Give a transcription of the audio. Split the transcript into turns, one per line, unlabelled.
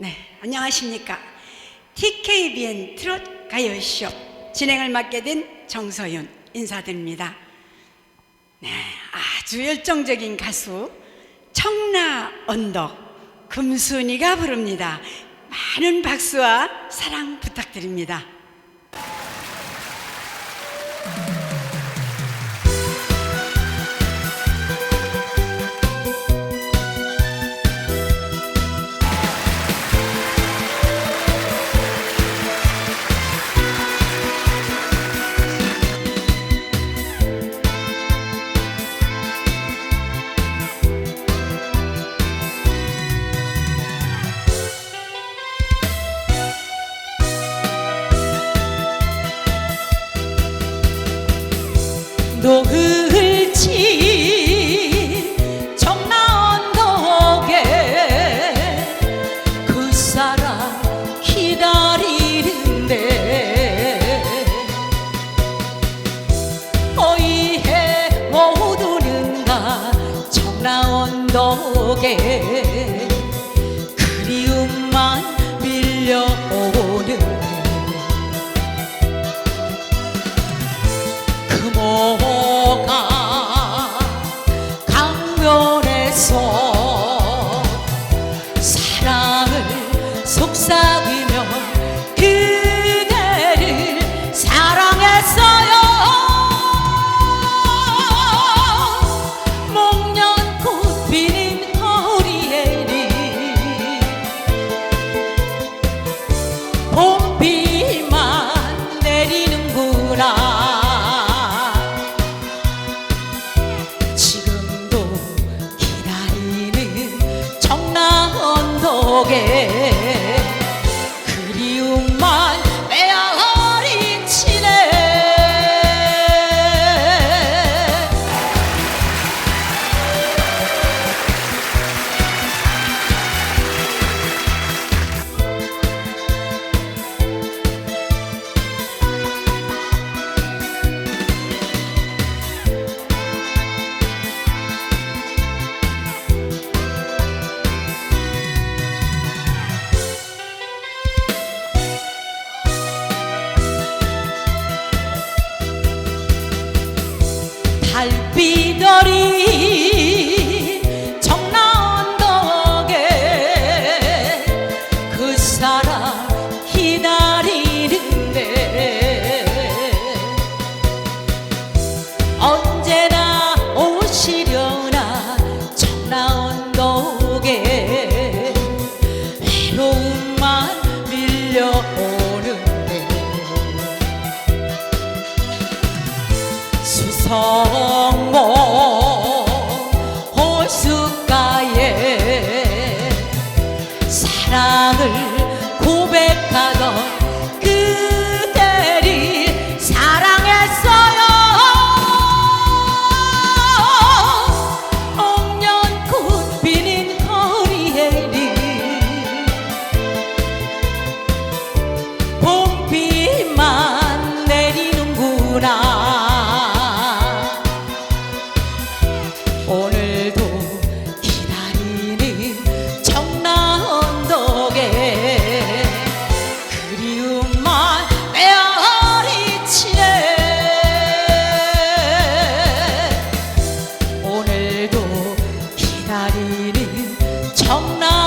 네, 안녕하십니까. TKBN 트롯 가요쇼 진행을 맡게 된 정서윤 인사드립니다. 네, 아주 열정적인 가수 청라 언덕 금순이가 부릅니다. 많은 박수와 사랑 부탁드립니다.
노을치 청라언덕에 그 사람 기다리는데 어이해 못 오는가 청라언덕에 금호가 강변에서 사랑을 속삭이며 그대를 사랑했어요 청라언덕에 달빛어리 청라언덕에 그 사람 기다리는데 언제나 오시려나 청라언덕에 외로움 수성모 사실은 정나